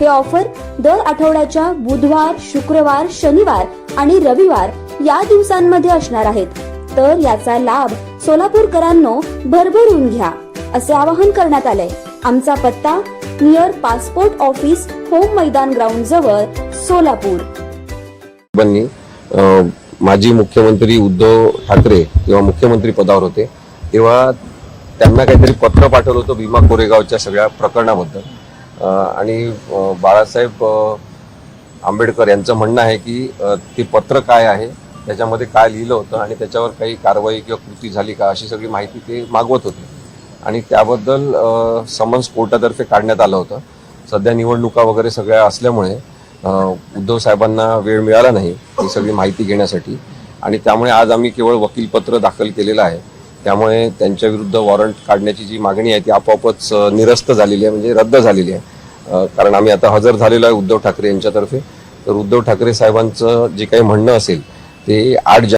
हे ऑफर दर आठवड्याच्या बुधवार शुक्रवार शनिवार आणि रविवार या दिवसांमध्ये असणार आहेत. तर याचा लाभ सोलापूरकरांनो भरभरून घ्या असे आवाहन करण्यात आले आमचा पत्ता near passport office Home Maidan ground जवळ सोलापूर. माजी मुख्यमंत्री उद्धव ठाकरे किंवा मुख्यमंत्री पदावर होते. तेव्हा त्यांना काहीतरी पत्र पाठवलं होतं भीमा कोरेगावच्या सगळ्या प्रकरणाबद्दल. आणि बाळासाहेब आंबेडकर यांचं म्हणणं आहे की ते पत्र काय आहे त्याच्यामध्ये काय लिहिलं होतं आणि त्याच्यावर काही कारवाई किंवा कृती झाली का अशी सगळी माहिती ते मागवत होते. आणि त्याबद्दल समन्स कोर्टातर्फे काढण्यात आलं होतं. सध्या निवडणुका वगैरे सगळ्या असल्यामुळे उद्धव साहेबांना वेळ मिळाला नाही ही सगळी माहिती घेण्यासाठी. आणि त्यामुळे आज आम्ही केवळ वकीलपत्र दाखल केलेलं आहे. त्यामुळे त्यांच्या विरुद्ध वॉरंट काढण्याची जी मागणी आहे ती आपोआपच निरस्त झालेली आहे म्हणजे रद्द झालेली आहे. कारण आम्ही आता हजर झालेलो आहे उद्धव ठाकरे यांच्यातर्फे. तर उद्धव ठाकरे साहेबांचं जे काही म्हणणं असेल ते आठ